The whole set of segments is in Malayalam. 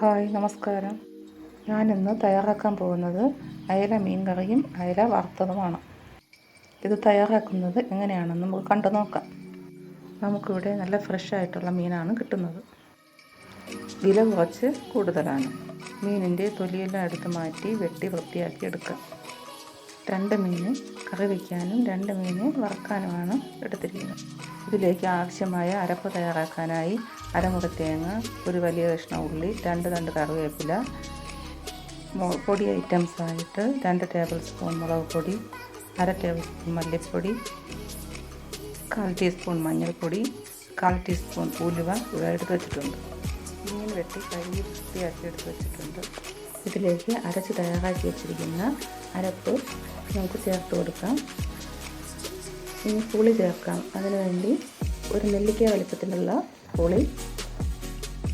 ഹായ് നമസ്കാരം. ഞാനിന്ന് തയ്യാറാക്കാൻ പോകുന്നത് അയല മീൻ കറിയും അയല വറുത്തതുമാണ്. ഇത് തയ്യാറാക്കുന്നത് എങ്ങനെയാണെന്ന് നമുക്ക് കണ്ടു നോക്കാം. നമുക്കിവിടെ നല്ല ഫ്രഷ് ആയിട്ടുള്ള മീനാണ് കിട്ടുന്നത്. വില കുറച്ച് കൂടുതലാണ്. മീനിന്റെ തൊലിയെല്ലാം എടുത്ത് മാറ്റി വെട്ടി വൃത്തിയാക്കി എടുക്കാം. രണ്ട് മീൻ കറി വയ്ക്കാനും രണ്ട് മീൻ വറുക്കാനുമാണ് എടുത്തിരിക്കുന്നത്. ഇതിലേക്ക് ആവശ്യമായ അരപ്പ് തയ്യാറാക്കാനായി അരമുറി തേങ്ങ ഒരു വലിയ കഷ്ണം ഉള്ളി രണ്ട് രണ്ട് കറിവേപ്പില പൊടി ഐറ്റംസ് ആയിട്ട് രണ്ട് ടേബിൾ സ്പൂൺ മുളക് പൊടി അര ടേബിൾ സ്പൂൺ മല്ലിപ്പൊടി കാൽ ടീസ്പൂൺ മഞ്ഞൾപ്പൊടി കാൽ ടീസ്പൂൺ ഉലുവ ഇവ എടുത്ത് വെച്ചിട്ടുണ്ട്. മീൻ വെട്ടി കഴുകി വൃത്തിയാക്കി എടുത്ത് വെച്ചിട്ടുണ്ട്. ഇതിലേക്ക് അരച്ച് തയ്യാറാക്കി വെച്ചിരിക്കുന്ന അരപ്പ് നമുക്ക് ചേർത്ത് കൊടുക്കാം. ഇനി പുളി ചേർക്കാം. അതിനുവേണ്ടി ഒരു നെല്ലിക്ക വലിപ്പത്തിലുള്ള പുളി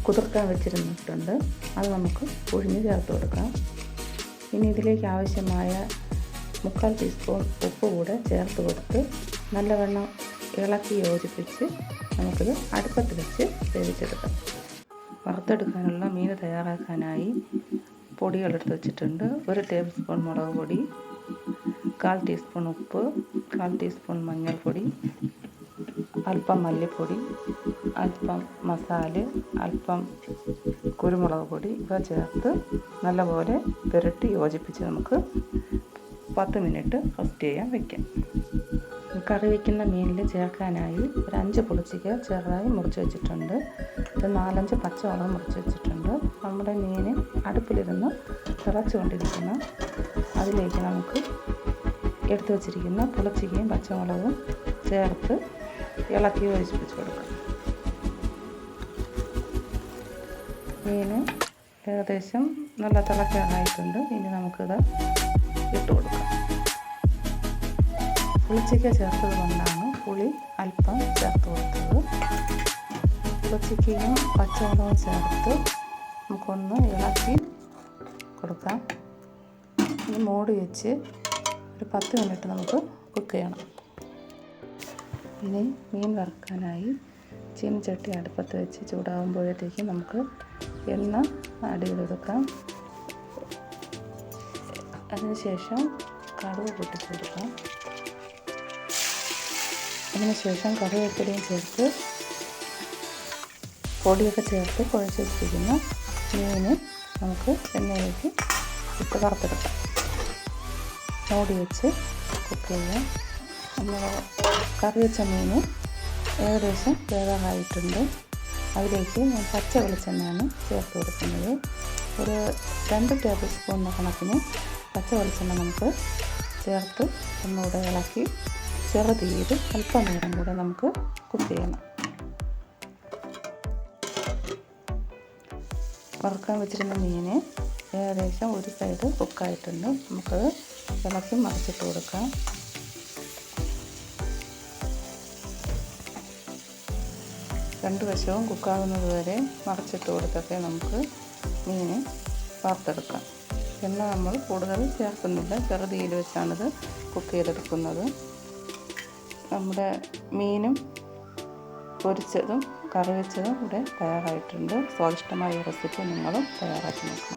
കുതിർക്കാൻ വെച്ചിരുന്നിട്ടുണ്ട്. അത് നമുക്ക് പുഴിഞ്ഞ് ചേർത്ത് കൊടുക്കാം. ഇനി ഇതിലേക്ക് ആവശ്യമായ മുക്കാൽ ടീസ്പൂൺ ഉപ്പ് കൂടെ ചേർത്ത് കൊടുത്ത് നല്ലവണ്ണം ഇളക്കി യോജിപ്പിച്ച് നമുക്കിത് അടുപ്പത്ത് വെച്ച് വേവിച്ചെടുക്കാം. വറുത്തെടുക്കാനുള്ള മീൻ തയ്യാറാക്കാനായി പൊടികളെടുത്ത് വെച്ചിട്ടുണ്ട്. ഒരു ടേബിൾ സ്പൂൺ മുളക് പൊടി കാൽ ടീസ്പൂൺ ഉപ്പ് കാൽ ടീസ്പൂൺ മഞ്ഞൾപ്പൊടി അല്പം മല്ലിപ്പൊടി അല്പം മസാല അല്പം കുരുമുളക് പൊടി ഇവ ചേർത്ത് നല്ലപോലെ പുരട്ടി യോജിപ്പിച്ച് നമുക്ക് പത്ത് മിനിറ്റ് റെസ്റ്റ് ചെയ്യാൻ വെക്കാം. കറി വയ്ക്കുന്ന മീനിൽ ചേർക്കാനായി ഒരു അഞ്ച് പുളിച്ചിക്ക ചെറുതായി മുറിച്ച് വെച്ചിട്ടുണ്ട്. ഒരു നാലഞ്ച് പച്ചമുളക് മുറിച്ച് വെച്ചിട്ടുണ്ട്. നമ്മുടെ മീൻ അടുപ്പിലിരുന്ന് തിളച്ചുകൊണ്ടിരിക്കുന്ന അതിലേക്ക് നമുക്ക് എടുത്തു വച്ചിരിക്കുന്ന പുളിച്ചിക്കയും പച്ചമുളകും ചേർത്ത് ഇളക്കി യോജിപ്പിച്ച് കൊടുക്കാം മീൻ ഏകദേശം നല്ല തിളക്കാനായിട്ടുണ്ട് ഇനി നമുക്കിത് ഇട്ട് കൊടുക്കാം. പുളിച്ചിക്ക ചേർത്തത് കൊണ്ടാണ് പുളി അല്പം ചേർത്ത് കൊടുത്തത്. പുളിച്ചിക്കയും പച്ചമുളകും ചേർത്ത് നമുക്കൊന്ന് ഇളക്കി കൊടുക്കാം. ഇനി മൂടി വെച്ച് ഒരു പത്ത് മിനിറ്റ് നമുക്ക് കുക്ക് ചെയ്യണം. ഇനി മീൻ വറുക്കാനായി ചീനച്ചട്ടി അടുപ്പത്ത് വെച്ച് ചൂടാകുമ്പോഴത്തേക്ക് നമുക്ക് എണ്ണ ആഡ് ചെയ്തെടുക്കാം അതിനുശേഷം കടുക് പൊട്ടിച്ചെടുക്കാം. അതിനുശേഷം കറിവേപ്പിലയും ചേർത്ത് പൊടിയൊക്കെ ചേർത്ത് കുഴച്ച് വെച്ചിരിക്കുന്ന മീന് നമുക്ക് എണ്ണയിലേക്ക് ഇട്ട് വറുത്തെടുക്കാം. മൂടി വെച്ച് കുക്ക് ചെയ്യാം. നമ്മൾ കറി വെച്ച മീൻ ഏകദേശം വേവാറായിട്ടുണ്ട് അതിലേക്ക് ഞാൻ പച്ച വെളിച്ചെണ്ണയാണ് ചേർത്ത് കൊടുക്കുന്നത്. ഒരു രണ്ട് ടേബിൾ സ്പൂണിന്റെ കണക്കിന് പച്ച വെളിച്ചെണ്ണ നമുക്ക് ചേർത്ത് ഒന്നുകൂടെ ഇളക്കി ചെറുതീയിൽ അല്പം നേരം കൂടെ നമുക്ക് കുക്ക് ചെയ്യണം. വറുക്കാൻ വെച്ചിരുന്ന മീൻ ഏകദേശം ഒരു സൈഡ് കുക്കായിട്ടുണ്ട് നമുക്കത് ഇളക്കി മറിച്ചിട്ട് കൊടുക്കാം. രണ്ട് വശവും കുക്കാകുന്നത് വരെ മറിച്ചിട്ട് കൊടുത്തൊക്കെ നമുക്ക് മീൻ വാർത്തെടുക്കാം എണ്ണ നമ്മൾ കൂടുതൽ ചേർക്കുന്നില്ല. ചെറുതീയിൽ വെച്ചാണിത് കുക്ക് ചെയ്തെടുക്കുന്നത്. നമ്മുടെ മീനും പൊരിച്ചതും കറി വെച്ചതും ഇവിടെ തയ്യാറായിട്ടുണ്ട്. സ്വാദിഷ്ടമായ റെസിപ്പി നിങ്ങളും തയ്യാറാക്കി നോക്കാം.